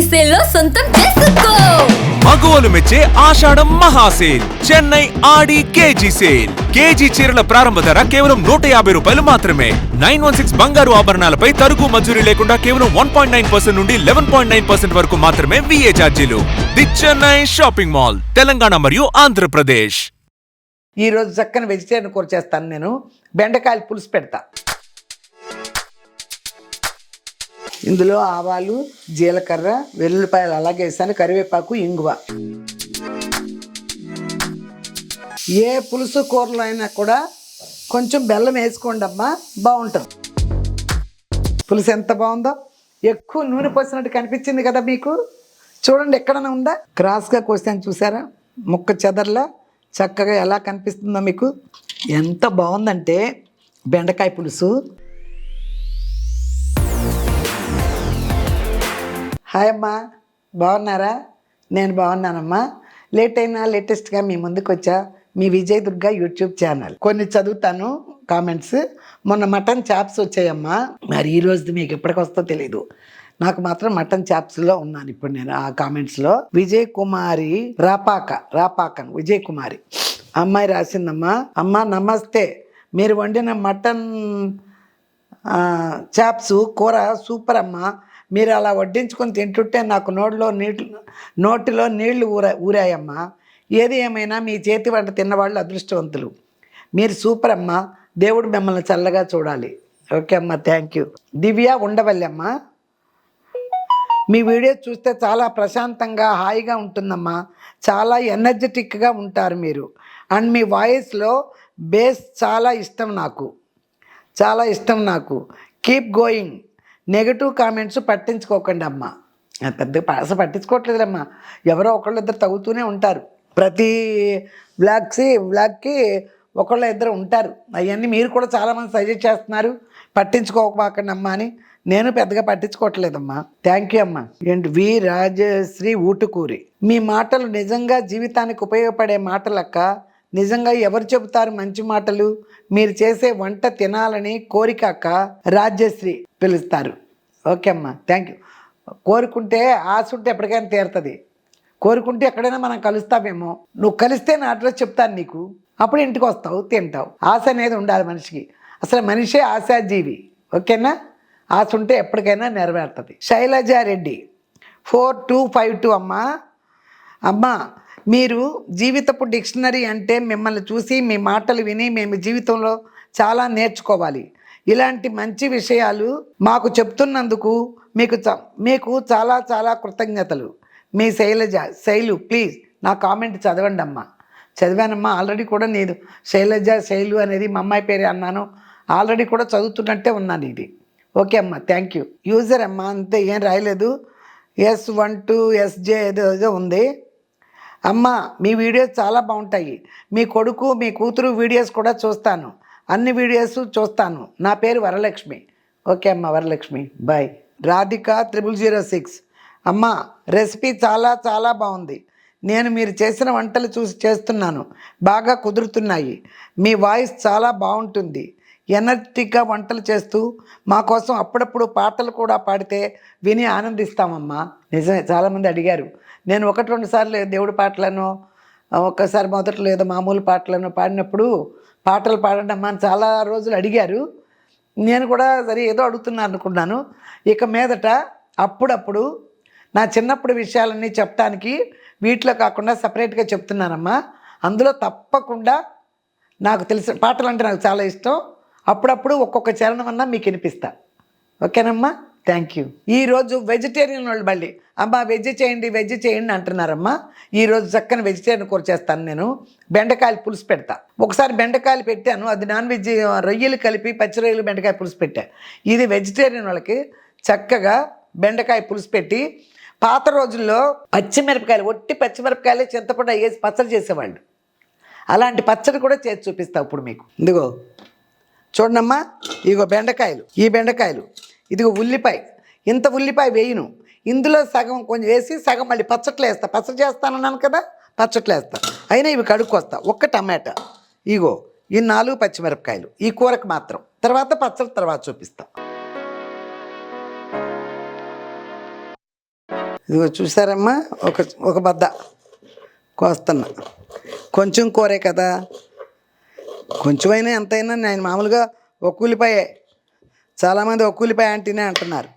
సొంతం చేసుకో. మగువలు మెచ్చే Ashadham మహాసేల్. Chennai Aadi KG sale. KG చీరల ప్రారంభ ధర కేవలం నూట యాభై రూపాయలు మాత్రమే. నైన్ వన్ సిక్స్ బంగారు ఆభరణాలపై తరుగు మజూరీ లేకుండా కేవలం వన్ పాయింట్ నైన్ పర్సెంట్ నుండి లెవెన్ పాయింట్ నైన్ పర్సెంట్ వరకు మాత్రమే విఏ ఛార్జీలు. The Chennai shopping mall Telangana మరియు ఆంధ్రప్రదేశ్. ఈ రోజు చక్కని వెజిటేరియన్ కూర చేస్తాను నేను. బెండకాయలు పులుసు పెడతా. ఇందులో ఆవాలు జీలకర్ర వెల్లుల్లిపాయలు అలాగే వేసాను కరివేపాకు ఇంగువ. ఏ పులుసు కూరలో అయినా కూడా కొంచెం బెల్లం వేసుకోండి అమ్మా బాగుంటుంది. పులుసు ఎంత బాగుందో? ఎక్కువ నూనె పోసినట్టు కనిపించింది కదా మీకు? చూడండి ఎక్కడన్నా ఉందా? క్రాస్గా కోసాను చూసారా? ముక్క చెదర్లా చక్కగా ఎలా కనిపిస్తుందో మీకు? ఎంత బాగుందంటే బెండకాయ పులుసు హాయ్ అమ్మా బాగున్నారా? నేను బాగున్నానమ్మా. లేట్ అయినా లేటెస్ట్గా మీ ముందుకు వచ్చా. మీ విజయ్ దుర్గా యూట్యూబ్ ఛానల్. కొన్ని చదువుతాను కామెంట్స్. మొన్న మటన్ చాప్స్ వచ్చాయమ్మా. మరి ఈ రోజుది మీకు ఎప్పటికి వస్తో తెలీదు. నాకు మాత్రం మటన్ చాప్స్లో ఉన్నాను ఇప్పుడు నేను ఆ కామెంట్స్లో. విజయ్ కుమారి రాపాక రాపాకన్ విజయ్ కుమారి. అమ్మాయి రాసిందమ్మా. అమ్మ నమస్తే. మీరు వండిన మటన్ చాప్స్ కూర సూపర్ అమ్మా మీరు అలా వడ్డించుకొని తింటుంటే నాకు నోటిలో నీళ్ళు నోటిలో నీళ్ళు ఊరా ఊరాయమ్మా. ఏది ఏమైనా మీ చేతి వంట తిన్నవాళ్ళు అదృష్టవంతులు. మీరు సూపర్ అమ్మా. దేవుడు మిమ్మల్ని చల్లగా చూడాలి. ఓకే అమ్మా థ్యాంక్ యూ. దివ్య ఉండవల్లి అమ్మా. మీ వీడియో చూస్తే చాలా ప్రశాంతంగా హాయిగా ఉంటుందమ్మా. చాలా ఎనర్జెటిక్గా ఉంటారు మీరు. అండ్ మీ వాయిస్లో బేస్ చాలా ఇష్టం నాకు. చాలా ఇష్టం నాకు. Keep going. నెగటివ్ కామెంట్స్ పట్టించుకోకండి అమ్మ. పెద్ద అసలు పట్టించుకోవట్లేదమ్మా ఎవరో ఒకళ్ళు ఇద్దరు తగ్గుతూనే ఉంటారు. ప్రతి బ్లాగ్సి బ్లాగ్కి ఒకళ్ళ ఇద్దరు ఉంటారు. అవన్నీ మీరు కూడా చాలామంది సజెస్ట్ చేస్తున్నారు. పట్టించుకోకమాకండి అమ్మా అని. నేను పెద్దగా పట్టించుకోవట్లేదమ్మా. థ్యాంక్ యూ అమ్మా. And V Rajashri Ootukuri. మీ మాటలు నిజంగా జీవితానికి ఉపయోగపడే మాటలక్క. నిజంగా ఎవరు చెబుతారు మంచి మాటలు? మీరు చేసే వంట తినాలని కోరిక అక్క రాజ్యశ్రీ పిలుస్తారు. ఓకే అమ్మా థ్యాంక్ యూ కోరుకుంటే ఆశ ఉంటే ఎప్పటికైనా తీరుతుంది. కోరుకుంటే ఎక్కడైనా మనం కలుస్తామేమో. నువ్వు కలిస్తే నా అడ్రస్ చెప్తాను నీకు. అప్పుడు ఇంటికి వస్తావు తింటావు. ఆశ అనేది ఉండాలి మనిషికి. అసలు మనిషే ఆశాజీవి. ఓకేనా? ఆశ ఉంటే ఎప్పటికైనా నెరవేరుతుంది. Shailaja Reddy four two five two అమ్మా. అమ్మా మీరు జీవితపు డిక్షనరీ అంటే మిమ్మల్ని చూసి మీ మాటలు విని మేము జీవితంలో చాలా నేర్చుకోవాలి. ఇలాంటి మంచి విషయాలు మాకు చెప్తున్నందుకు మీకు చ మీకు చాలా చాలా కృతజ్ఞతలు. మీ శైలజ శైలు ప్లీజ్ నా కామెంట్ చదవండి అమ్మా చదివానమ్మా ఆల్రెడీ కూడా నేను శైలజ శైలు అనేది మా అమ్మాయి పేరే అన్నాను. ఆల్రెడీ కూడా చదువుతున్నట్టే ఉన్నాను ఇది ఓకే అమ్మా థ్యాంక్ యూ. యూజర్ అమ్మా అంతే ఏం రాయలేదు. ఎస్ వన్ టూ ఎస్జే ఏదో ఏదో ఉంది. అమ్మ మీ వీడియోస్ చాలా బాగుంటాయి. మీ కొడుకు మీ కూతురు వీడియోస్ కూడా చూస్తాను. అన్ని వీడియోస్ చూస్తాను. నా పేరు వరలక్ష్మి. ఓకే అమ్మ Varalakshmi. Bye Radhika triple zero six అమ్మ రెసిపీ చాలా చాలా బాగుంది. నేను మీరు చేసిన వంటలు చూసి చేస్తున్నాను. బాగా కుదురుతున్నాయి. మీ వాయిస్ చాలా బాగుంటుంది. ఎనర్జెటిక్గా వంటలు చేస్తూ మా కోసం అప్పుడప్పుడు పాటలు కూడా పాడితే విని ఆనందిస్తామమ్మా. నిజమే చాలామంది అడిగారు. నేను ఒకటి రెండు సార్లు దేవుడి పాటలను ఒక్కసారి మొదట్లో ఏదో మామూలు పాటలను పాడినప్పుడు పాటలు పాడండి అమ్మా అని చాలా రోజులు అడిగారు. నేను కూడా సరే ఏదో అడుగుతున్నాను అనుకున్నాను. ఇక మీదట అప్పుడప్పుడు నా చిన్నప్పుడు విషయాలన్నీ చెప్పడానికి వీటిలో కాకుండా సపరేట్గా చెప్తున్నానమ్మా. అందులో తప్పకుండా నాకు తెలిసిన పాటలు అంటే నాకు చాలా ఇష్టం. అప్పుడప్పుడు ఒక్కొక్క చరణం అన్నా మీకు వినిపిస్తా. ఓకేనమ్మా? థ్యాంక్ యూ ఈరోజు వెజిటేరియన్ వాళ్ళు మళ్ళీ అమ్మా వెజ్ చేయండి వెజ్ చేయండి అంటున్నారమ్మా. ఈరోజు చక్కని వెజిటేరియన్ కూర చేస్తాను నేను. బెండకాయలు పులుసు పెడతా. ఒకసారి బెండకాయలు పెట్టాను. అది నాన్ వెజ్ రొయ్యలు కలిపి పచ్చి రొయ్యలు బెండకాయ పులుసు పెట్టా. ఇది వెజిటేరియన్ వాళ్ళకి చక్కగా బెండకాయ పులుసు పెట్టి పాత రోజుల్లో పచ్చిమిరపకాయలు ఒట్టి పచ్చిమిరపకాయలు చింతపండు వేసి పచ్చడి చేసేవాళ్ళు. అలాంటి పచ్చడి కూడా చేసి చూపిస్తా ఇప్పుడు మీకు. ఇదిగో చూడమ్మా ఇదిగో బెండకాయలు. ఈ బెండకాయలు ఇదిగో ఉల్లిపాయ. ఇంత ఉల్లిపాయ వేయను. ఇందులో సగం కొంచెం వేసి సగం మళ్ళీ పచ్చట్లు వేస్తా. పచ్చడి చేస్తానన్నాను కదా పచ్చట్లు వేస్తా. అయినా ఇవి కడుక్కొస్తా. ఒక్క టమాటా. ఇగో ఈ నాలుగు పచ్చిమిరపకాయలు. ఈ కూరకు మాత్రం. తర్వాత పచ్చడి తర్వాత చూపిస్తా. ఇదిగో చూసారమ్మా? ఒక ఒక బద్ద. కోస్తున్నా. కొంచెం కూరే కదా. కొంచెమైనా ఎంతైనా నేను మామూలుగా ఒక ఉల్లిపాయే. చాలామంది ఒక యాంటీనే అంటున్నారు.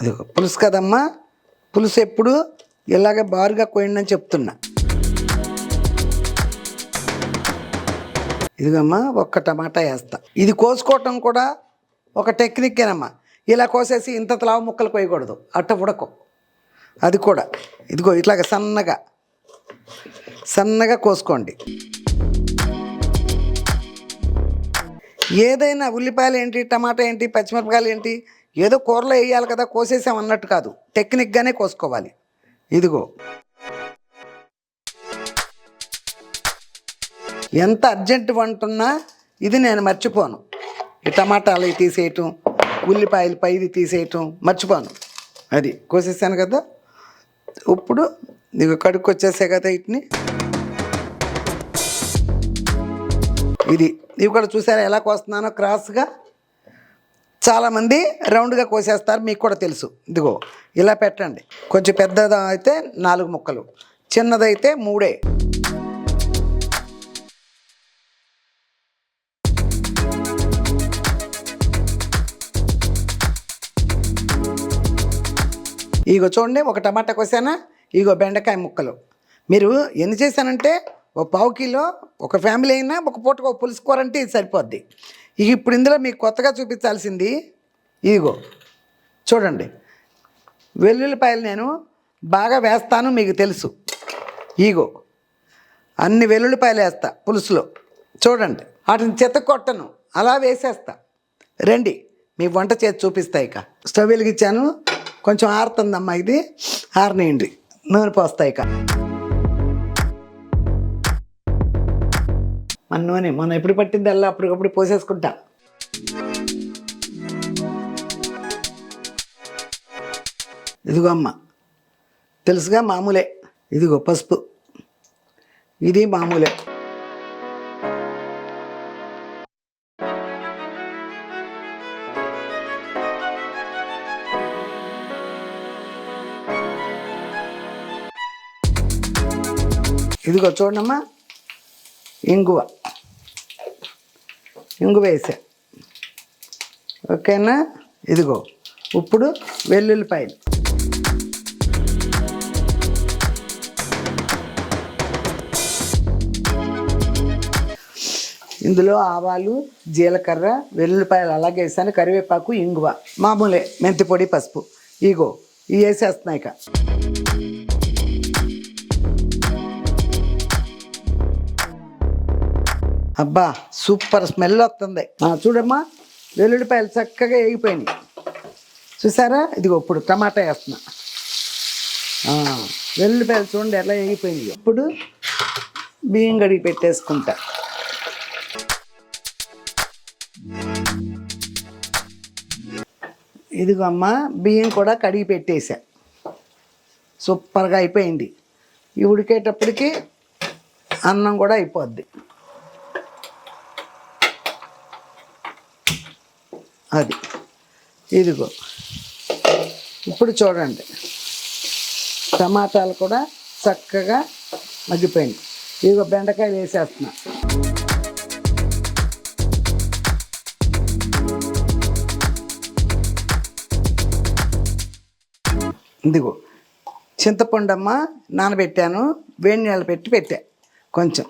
అది పులుసు కదమ్మా. పులుసు ఎప్పుడు? ఇలాగే బారుగా కోయండి అని చెప్తున్నా. ఇదిగమ్మా ఒక్క టమాటా వేస్తా. ఇది కోసుకోవటం కూడా ఒక టెక్నిక్కేనమ్మా. ఇలా కోసేసి ఇంత తలావు ముక్కలు కోయకూడదు. అట్ట ఉడకు. అది కూడా. ఇదిగో ఇట్లాగ సన్నగా సన్నగా కోసుకోండి. ఏదైనా ఉల్లిపాయలు ఏంటి టమాటా ఏంటి పచ్చిమిరపకాయలు ఏంటి ఏదో కూరలో వేయాలి కదా కోసేసాం అన్నట్టు కాదు. టెక్నిక్గానే కోసుకోవాలి. ఇదిగో. ఎంత అర్జెంట్ వంటున్నా ఇది నేను మర్చిపోను. ఈ టమాటాలు తీసేయటం ఉల్లిపాయలు పైది తీసేయటం మర్చిపోను. అది కోసేసాను కదా. ఇప్పుడు నీకు కడుక్కొచ్చేసే కదా వీటిని. ఇది ఇవి కూడా చూసారా ఎలా కోస్తున్నానో క్రాస్గా? చాలామంది రౌండ్గా కోసేస్తారు మీకు కూడా తెలుసు. ఇదిగో ఇలా పెట్టండి. కొంచెం పెద్దది అయితే నాలుగు ముక్కలు చిన్నదైతే మూడే. ఇగో చూడండి ఒక టమాటా కోసానా? ఇగో బెండకాయ ముక్కలు. మీరు ఎన్ని చేశానంటే ఓ పావు కిలో ఒక ఫ్యామిలీ అయినా ఒక పూటకు ఒక పులుసు కూర అంటే ఇది సరిపోద్ది. ఇక ఇప్పుడు ఇందులో మీకు కొత్తగా చూపించాల్సింది ఇదిగో చూడండి. వెల్లుల్లిపాయలు నేను బాగా వేస్తాను మీకు తెలుసు. ఈగో అన్ని వెల్లుల్లిపాయలు వేస్తా పులుసులో. చూడండి వాటిని చెత్త కొట్టను అలా వేసేస్తా. రండి మీ వంట చేసి చూపిస్తా ఇక. స్టవ్ వెలిగించాను కొంచెం ఆరుతుందమ్మా ఇది ఆరనేయండి నూనె పోస్తాయి ఇక. మన నూనె మనం ఎప్పుడు పట్టింది అలా అప్పటికప్పుడు పోసేసుకుంటా. ఇదిగో అమ్మ తెలుసుగా మామూలే. ఇదిగో పసుపు. ఇది మామూలే. ఇదిగో చూడమ్మా ఇంగువ. ఇంగువ వేసా. ఓకేనా? ఇదిగో. ఇప్పుడు వెల్లుల్లిపాయలు. ఇందులో ఆవాలు జీలకర్ర వెల్లుల్లిపాయలు అలాగే వేసాను. కరివేపాకు ఇంగువ. మామూలే. మెంతి పొడి పసుపు. ఇగో. ఇవి వేసేస్తున్నాయి ఇక. అబ్బా సూపర్ స్మెల్ వస్తుంది. చూడమ్మా వెల్లుల్లిపాయలు చక్కగా వేగిపోయినాయి. చూసారా? ఇదిగో ఇప్పుడు టమాటా వేస్తున్నా. వెల్లుల్లిపాయలు చూడండి ఎలా వేగిపోయింది ఇప్పుడు బియ్యం కడిగి పెట్టేసుకుంటా. ఇదిగో అమ్మ బియ్యం కూడా కడిగి పెట్టేశా. సూపర్గా అయిపోయింది. ఈ ఉడికేటప్పటికి అన్నం కూడా అయిపోద్ది. అది. ఇదిగో. ఇప్పుడు చూడండి. టమాటాలు కూడా చక్కగా మగ్గిపోయింది ఇదిగో బెండకాయలు వేసేస్తున్నా. ఇదిగో. చింతపండు అమ్మ నానబెట్టాను. వేడి నీళ్ళు పెట్టి పెట్టా. కొంచెం.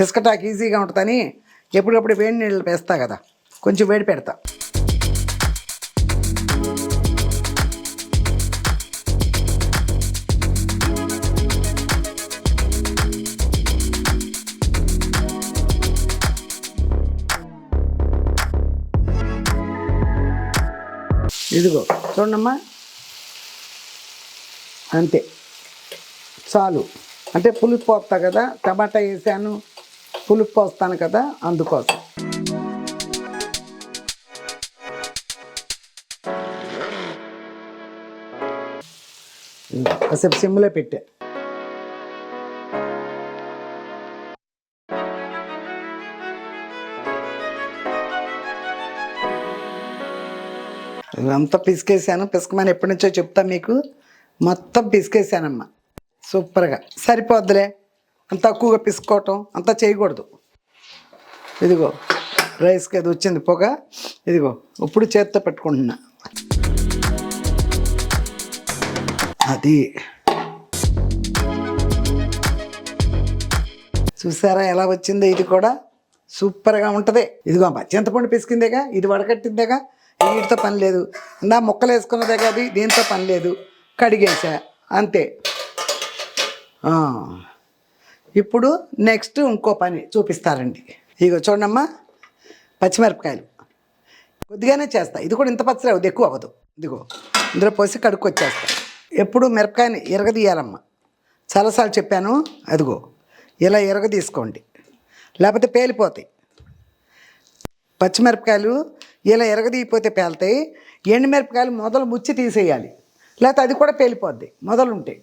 పిసకటాకు ఈజీగా ఉంటుందని ఎప్పుడప్పుడు వేడి నీళ్ళు వేస్తా కదా. కొంచెం వేడి పెడతా. ఇదిగో చూడమ్మా అంతే. చాలు. అంటే పులుపు పోస్తా కదా టమాటా వేసాను పులుపు పోస్తాను కదా అందుకోసం. కాసేపు సిమ్లో పెట్టా. అంతా పిసికేసాను. పిసకమని ఎప్పటి నుంచో చెప్తా మీకు. మొత్తం పిసికేసానమ్మా. సూపర్గా. సరిపోద్దులే. అంత తక్కువగా పిసుకోవటం అంతా చేయకూడదు. ఇదిగో రైస్కి అది వచ్చింది పొగ. ఇదిగో ఇప్పుడు చేత్తో పెట్టుకుంటున్నా. అది. చూసారా ఎలా వచ్చిందో ఇది కూడా? సూపర్గా ఉంటుంది. ఇదిగో అమ్మ చింతపండు పిసికిందేగా? ఇది వడకట్టిందేగా? వీటితో పని లేదు. నా ముక్కలు వేసుకున్నదే కాదు దీంతో పని లేదు. కడిగేసా. అంతే. ఇప్పుడు నెక్స్ట్ ఇంకో పని చూపిస్తారండి. ఇగో చూడమ్మా పచ్చిమిరపకాయలు. కొద్దిగానే చేస్తా. ఇది కూడా ఇంత పచ్చడి అవ్వదు ఎక్కువ అవ్వదు. ఇదిగో ఇందులో పోసి కడుక్కొచ్చేస్తా. ఎప్పుడు మిరపకాయని ఎరగదీయాలమ్మా. చాలాసార్లు చెప్పాను అదిగో ఇలా ఎరగదీసుకోండి. లేకపోతే పేలిపోతాయి. పచ్చిమిరపకాయలు ఇలా ఎరగదీయిపోతే పేలుతాయి. ఎండుమిరపకాయలు మొదలు ముచ్చి తీసేయాలి. లేకపోతే అది కూడా పేలిపోద్ది. మొదలుంటే.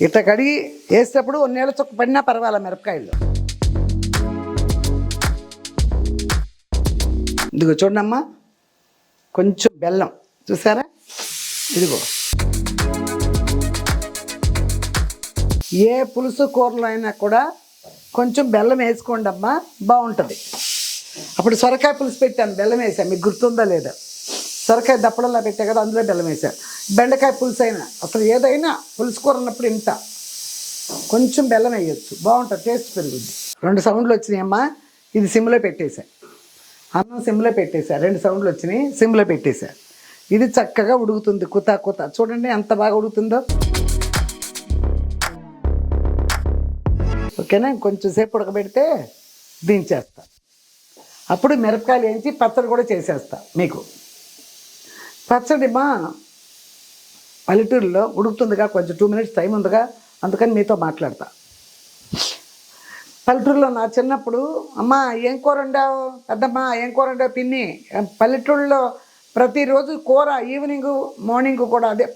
ఇట్ట ఇట్లా కడిగి వేసేటప్పుడు నీళ్ళ చుక్క పడినా పర్వాలా మిరపకాయలు ఇదిగో చూడమ్మా కొంచెం బెల్లం. చూసారా? ఇదిగో. ఏ పులుసు కూరలో అయినా కూడా కొంచెం బెల్లం వేసుకోండి అమ్మా బాగుంటుంది. అప్పుడు సొరకాయ పులుసు పెట్టాను బెల్లం వేసాను మీకు గుర్తుందా లేదా? సొరకాయ దప్పడంలా పెట్టా కదా అందులో బెల్లం వేసాను బెండకాయ పులుసు అయినా అసలు ఏదైనా పులుసు కూర అన్నప్పుడు ఇంత. కొంచెం బెల్లం వేయచ్చు బాగుంటుంది టేస్ట్ పెరుగుద్ది. రెండు సౌండ్లు వచ్చినాయమ్మా ఇది సిమ్లో పెట్టేశా అన్నం సిమ్లో పెట్టేశా రెండు సౌండ్లు వచ్చినాయి సిమ్లో పెట్టేశా ఇది చక్కగా ఉడుకుతుంది కుత కుత. చూడండి ఎంత బాగా ఉడుకుతుందో. ఓకేనా కొంచెం సేపు ఉడకబెడితే దించేస్తా. అప్పుడు మిరపకాయలు వేయించి పచ్చడి కూడా చేసేస్తా మీకు. పచ్చడి మా పల్లెటూరులో ఉడుకుతుందిగా కొంచెం టూ మినిట్స్ టైం ఉందిగా అందుకని మీతో మాట్లాడతా. పల్లెటూరులో నా చిన్నప్పుడు అమ్మ ఏం కూర వండావు? పెద్దమ్మ ఏం కూర వండావు? పిన్ని పల్లెటూరులో ప్రతిరోజు కూర ఈవినింగ్ మార్నింగ్ కూడా అదే.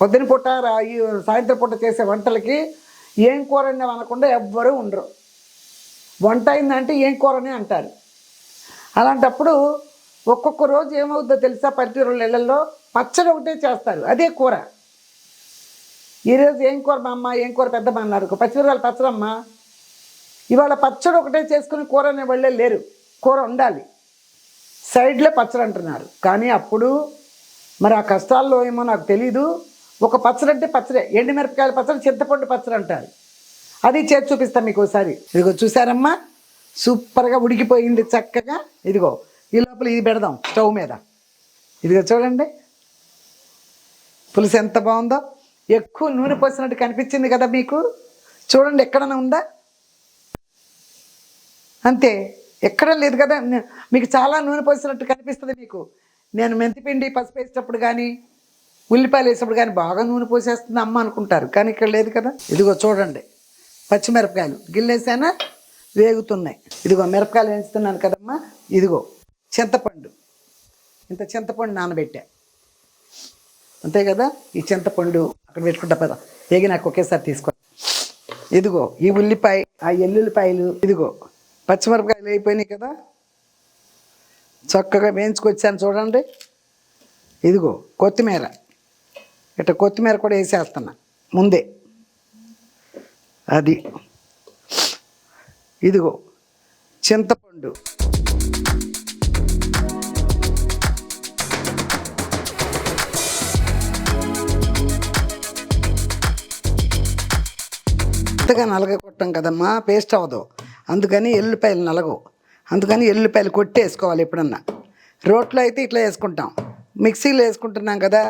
పొద్దున పూట ఈ సాయంత్రం పూట చేసే వంటలకి ఏం కూర అనకుండా ఎవ్వరూ ఉండరు. వంట అయిందంటే ఏం కూరని అంటారు. అలాంటప్పుడు ఒక్కొక్క రోజు ఏమవుద్దో తెలుసా? పల్లెటూరు ఇళ్ళల్లో పచ్చడి ఒకటే చేస్తారు. అదే కూర. ఈరోజు ఏం కూర మా అమ్మ ఏం కూర పెద్దమ్మ అన్నారు పచ్చిమిరకాయలు పచ్చడమ్మ. ఇవాళ పచ్చడి ఒకటే చేసుకుని కూర అనే వాళ్ళే లేరు. కూర ఉండాలి సైడ్లో పచ్చడి అంటున్నారు. కానీ అప్పుడు మరి ఆ కష్టాల్లో ఏమో నాకు తెలీదు. ఒక పచ్చడి అంటే పచ్చడే ఎండుమిరపకాయల పచ్చడి చింతపండు పచ్చడి అంటారు. అది చేతి చూపిస్తాను మీకు ఒకసారి. ఇదిగో చూసారమ్మా సూపర్గా ఉడికిపోయింది చక్కగా. ఇదిగో ఈ లోపల ఇది పెడదాం స్టవ్ మీద. ఇదిగో చూడండి. పులుసు ఎంత బాగుందో. ఎక్కువ నూనె పోసినట్టు కనిపించింది కదా మీకు? చూడండి ఎక్కడన్నా ఉందా? అంతే ఎక్కడ లేదు కదా. మీకు చాలా నూనె పోసినట్టు కనిపిస్తుంది మీకు. నేను మెంతిపిండి పసుపు వేసేటప్పుడు కానీ ఉల్లిపాయలు వేసినప్పుడు కానీ బాగా నూనె పోసేస్తుంది అమ్మ అనుకుంటారు. కానీ ఇక్కడ లేదు కదా. ఇదిగో చూడండి. పచ్చిమిరపకాయలు. గిల్లేసానా? వేగుతున్నాయి. ఇదిగో మిరపకాయలు వేస్తున్నాను కదమ్మా. ఇదిగో చింతపండు. ఇంత చింతపండు నానబెట్టా. అంతే కదా? ఈ చింతపండు అక్కడ పెట్టుకుంటా పద. వేగి నాకు ఒకేసారి తీసుకో. ఇదిగో ఈ ఉల్లిపాయ ఆ ఎల్లుల్లిపాయలు ఇదిగో పచ్చిమిరపకాయలు అయిపోయినాయి కదా. చక్కగా వేయించుకొచ్చాను చూడండి. ఇదిగో కొత్తిమీర. ఇట్లా కొత్తిమీర కూడా వేసేస్తున్నా ముందే. అది. ఇదిగో చింతపండు. అంతగా నలగకొట్టాం కదమ్మా పేస్ట్ అవ్వదు. అందుకని ఎల్లుపాయలు నలగవు. అందుకని ఎల్లుపాయలు కొట్టి వేసుకోవాలి ఎప్పుడన్నా. రోట్లో అయితే ఇట్లా వేసుకుంటాం. మిక్సీలో వేసుకుంటున్నాం కదా.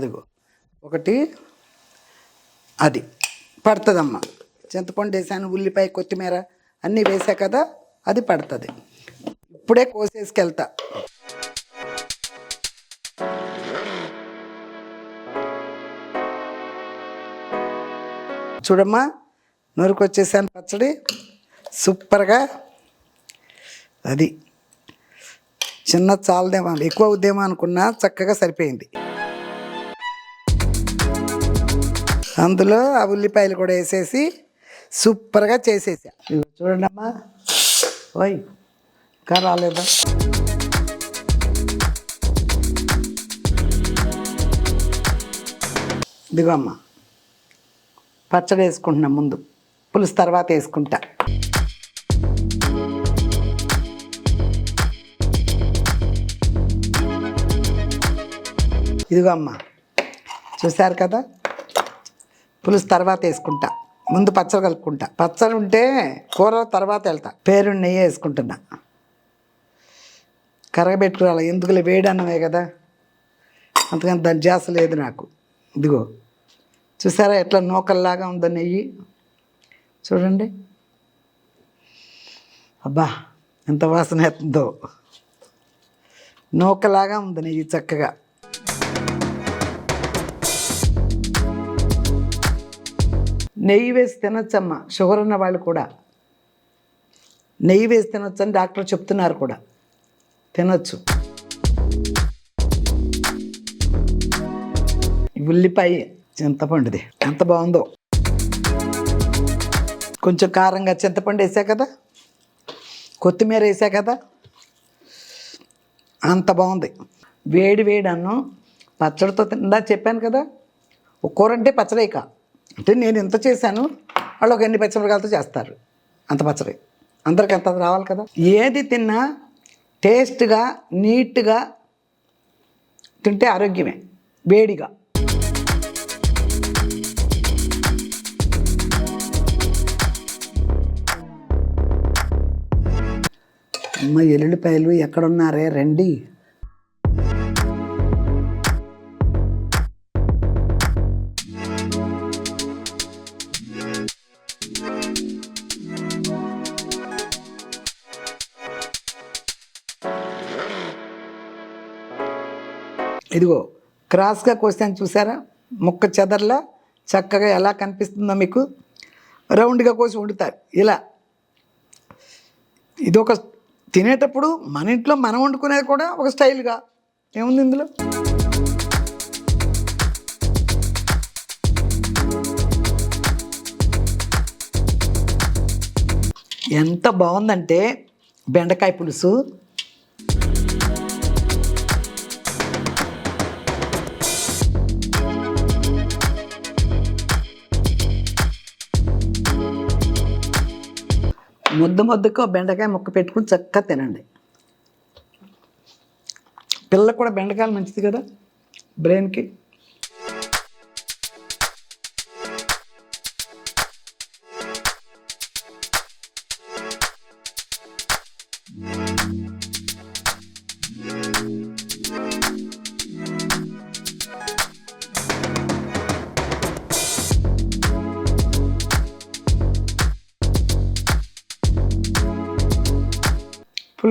అదిగో. ఒకటి అది. పడుతుందమ్మా. చింతపండు వేసాను ఉల్లిపాయ కొత్తిమీర అన్నీ వేసా కదా అది పడుతుంది. ఇప్పుడే కోసేసుకెళ్తా. చూడమ్మా నూరుకు వచ్చేసాను పచ్చడి. సూపర్గా. అది. చిన్న చాలదేమో ఎక్కువ అవుద్దేమో అనుకున్నా చక్కగా సరిపోయింది. అందులో ఆ ఉల్లిపాయలు కూడా వేసేసి సూపర్గా చేసేసా. చూడండి అమ్మా ఓయ్ ఇంకా రాలేదా ఇదిగో అమ్మా. పచ్చడి వేసుకుంటున్నా ముందు. పులుసు తర్వాత వేసుకుంటా. ఇదిగో అమ్మా. చూశారు కదా? పులుసు తర్వాత వేసుకుంటా. ముందు పచ్చడి కలుపుకుంటా. పచ్చడి ఉంటే కూర తర్వాత వెళ్తా. పేరు నెయ్యి వేసుకుంటున్నా. కరగబెట్టుకురాలి. ఎందుకులే? వేడి అన్నమే కదా. అందుకని దాని జాస లేదు నాకు. ఇదిగో. చూసారా ఎట్లా నూకల్లాగా ఉందో నెయ్యి? చూడండి. అబ్బా ఎంత వాసన ఎత్తుందో నూకలాగా ఉంది నెయ్యి చక్కగా. నెయ్యి వేసి తినొచ్చమ్మా. షుగర్ ఉన్న వాళ్ళు కూడా. నెయ్యి వేసి తినొచ్చు అని డాక్టర్ చెప్తున్నారు కూడా. తినొచ్చు. ఉల్లిపాయ చింతపండుది. ఎంత బాగుందో. కొంచెం కారంగా చింతపండు వేసా కదా? కొత్తిమీర వేసా కదా? అంత బాగుంది. వేడి వేడి అన్నం. పచ్చడితో తిందా చెప్పాను కదా? ఒక కూర అంటే పచ్చడేకా? అంటే నేను ఎంత చేశాను వాళ్ళు ఒక ఎన్ని పచ్చిమిరకాయలతో చేస్తారు. అంత పచ్చడి. అందరికి అంత రావాలి కదా. ఏది తిన్నా టేస్ట్గా నీట్గా తింటే ఆరోగ్యమే. వేడిగా. అమ్మ ఎల్లుల్లిపాయలు ఎక్కడున్నారే? రండి. ఇదిగో క్రాస్గా కోసాను చూసారా? ముక్క చెదర్లా చక్కగా ఎలా కనిపిస్తుందో మీకు? రౌండ్గా కోసి వండుతారు. ఇలా. ఇది ఒక తినేటప్పుడు మన ఇంట్లో మనం వండుకునేది కూడా ఒక స్టైల్గా. ఏముంది ఇందులో? ఎంత బాగుందంటే బెండకాయ పులుసు ముద్దు ముద్దకు బెండకాయ ముక్క పెట్టుకుని చక్కగా తినండి. పిల్లలకు కూడా బెండకాయలు మంచిది కదా? బ్రెయిన్కి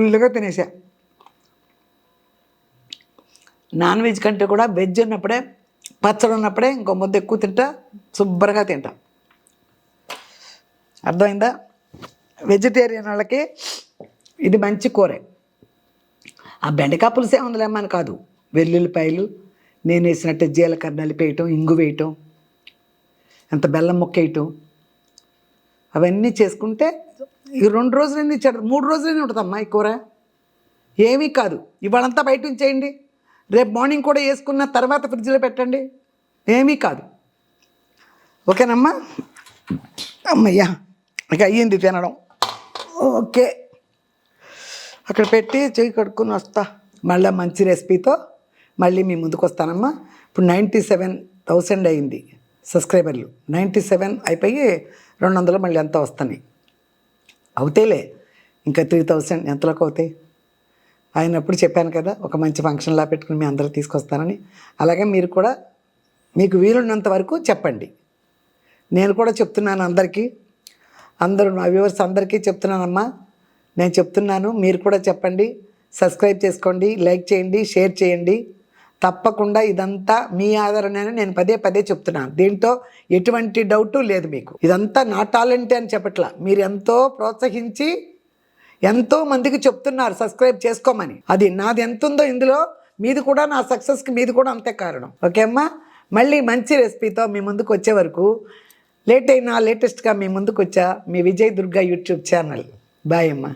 ఫుల్గా తినేసా. నాన్ వెజ్ కంటే కూడా వెజ్ ఉన్నప్పుడే పచ్చడి ఉన్నప్పుడే ఇంకో ముద్ద ఎక్కువ తింటా శుభ్రంగా తింటా. అర్థమైందా? వెజిటేరియన్ వాళ్ళకి ఇది మంచి కూరే. ఆ బెండకాయ పులుసే ఉందిలేమని కాదు. వెల్లుల్లిపాయలు నేను వేసినట్టు జీలకర్ర నలిపేయటం ఇంగు వేయటం ఎంత బెల్లం ముక్క వేయటం అవన్నీ చేసుకుంటే ఈ రెండు రోజులన్నీ చెడ మూడు రోజులన్నీ ఉంటుందమ్మా ఈ కూర. ఏమీ కాదు. ఇవాళంతా బయట ఉంచేయండి రేపు మార్నింగ్ కూడా వేసుకున్న తర్వాత ఫ్రిడ్జ్లో పెట్టండి. ఏమీ కాదు. ఓకేనమ్మా? అమ్మయ్యా ఇక అయ్యింది తినడం. ఓకే. అక్కడ పెట్టి చెయ్యి కడుక్కొని వస్తా. మళ్ళీ మంచి రెసిపీతో మళ్ళీ మీ ముందుకు వస్తానమ్మా. ఇప్పుడు నైంటీ సెవెన్ థౌసండ్ అయింది సబ్స్క్రైబర్లు. నైంటీ సెవెన్ అయిపోయి రెండు వందలు మళ్ళీ ఎంత వస్తున్నాయి అవుతాయిలే ఇంకా త్రీ థౌసండ్ ఎంతలోకి అవుతాయి? అయినప్పుడు చెప్పాను కదా ఒక మంచి ఫంక్షన్లా పెట్టుకుని మీ అందరూ తీసుకొస్తానని. అలాగే మీరు కూడా మీకు వీలున్నంత వరకు చెప్పండి. నేను కూడా చెప్తున్నాను అందరికీ. అందరూ నా వ్యూవర్స్ అందరికీ చెప్తున్నానమ్మా. నేను చెప్తున్నాను మీరు కూడా చెప్పండి. సబ్స్క్రైబ్ చేసుకోండి లైక్ చేయండి షేర్ చేయండి. తప్పకుండా ఇదంతా మీ ఆదరణనే నేను పదే పదే చెప్తున్నాను. దీంతో ఎటువంటి డౌటు లేదు మీకు. ఇదంతా నా టాలెంటే అని చెప్పట్లా. మీరు ఎంతో ప్రోత్సహించి ఎంతో మందికి చెప్తున్నారు సబ్స్క్రైబ్ చేసుకోమని. అది నాది ఎంత ఉందో ఇందులో మీది కూడా నా సక్సెస్కి మీది కూడా అంతే కారణం. ఓకే అమ్మా? మళ్ళీ మంచి రెసిపీతో మీ ముందుకు వచ్చే వరకు లేట్ అయినా లేటెస్ట్గా మీ ముందుకు వచ్చా మీ Vijay Durga YouTube channel. Bye అమ్మా.